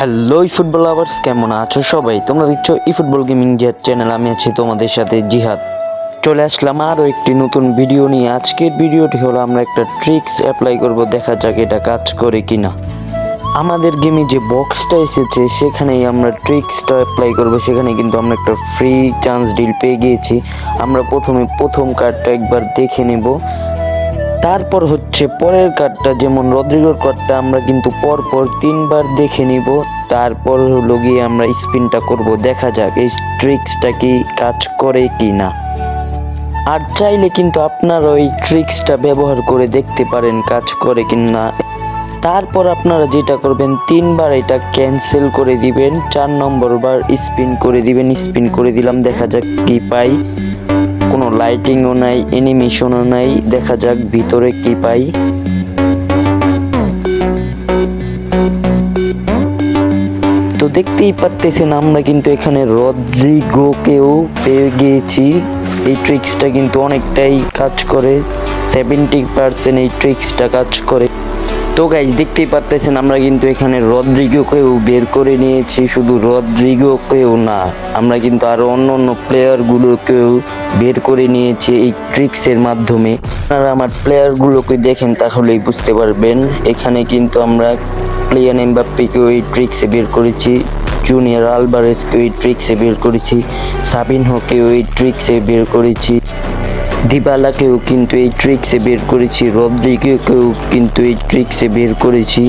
Hello, ই football lovers, কেমন আছো সবাই? তোমরা দেখছ ই ফুটবল গেমিং জিহাদ চ্যানেল। আমি আছি তোমাদের সাথে জিহাদ। চলে আসলাম আরও একটি নতুন ভিডিও নিয়ে। আজকের ভিডিওটি হলো, আমরা একটা ট্রিক্স অ্যাপ্লাই করব, দেখা যাক এটা কাজ করে কি না আমাদের গেমে যে বক্সটা এসেছে, সেখানেই আমরা ট্রিক্সটা অ্যাপ্লাই করব। সেখানে কিন্তু আমরা একটা ফ্রি চান্স ডিল পেয়ে গিয়েছি। আমরা প্রথমে প্রথম কার্ডটা একবার দেখে নেব। তারপর হচ্ছে পরের কার্ডটা যেমন রদ্রিগোর কার্ডটা আমরা কিন্তু পর পর তিনবার দেখে নিব। তারপর হলো গিয়ে আমরা স্পিনটা করব। দেখা যাক এই ট্রিক্সটা কি কাজ করে কি না আর চাইলে কিন্তু আপনারা ওই ট্রিক্সটা ব্যবহার করে দেখতে পারেন কাজ করে কি না তারপর আপনারা যেটা করবেন, তিনবার এটা ক্যান্সেল করে দিবেন। চার নম্বর বার স্পিন করে দিবেন স্পিন করে দিলাম। দেখা যাক কি পাই। লাইটিংও নাই অ্যানিমেশনও নাই। দেখা যাক ভিতরে কি পাই। তো দেখতেই পারতেছেন, আমরা কিন্তু এখানে রদ্রিগোকেও পেয়ে গিয়েছি। এই ট্রিক্সটা কিন্তু অনেকটাই কাজ করে। সেভেন্টি পার্সেন্ট এই ট্রিক্সটা কাজ করে। তো গাইজ দেখতেই পারতেছেন আমরা কিন্তু এখানে রদ্রিগোকেও বের করে নিয়েছি। শুধু রদ্রিগোকেও না, আমরা কিন্তু আরও অন্য অন্য প্লেয়ারগুলোকেও বের করে নিয়েছি এই ট্রিক্সের মাধ্যমে। আপনারা আমার প্লেয়ারগুলোকে দেখেন তাহলেই বুঝতে পারবেন। এখানে কিন্তু আমরা প্লেয়ার এমবাপ্পিকেও এই ট্রিক্সে বের করেছি জুনিয়র আলবারেসকেও এই ট্রিক্সে বের করেছি সাবিনহোকেও এই ট্রিক্সে বের করেছি। দিবালাকেও কিন্তু এই ট্রিক্সে বের করেছি, রদ্রিকেও কিন্তু এই ট্রিক্সে বের করেছি।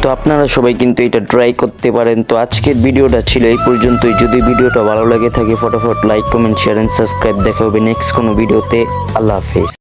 তো আপনারা সবাই কিন্তু এটা ট্রাই করতে পারেন। তো আজকের ভিডিওটা ছিল এই পর্যন্তই। যদি ভিডিওটা ভালো লাগে থাকে, ফটোফট like comment share and subscribe দেখা হবে নেক্সট কোনো ভিডিওতে। আল্লাহ হাফেজ।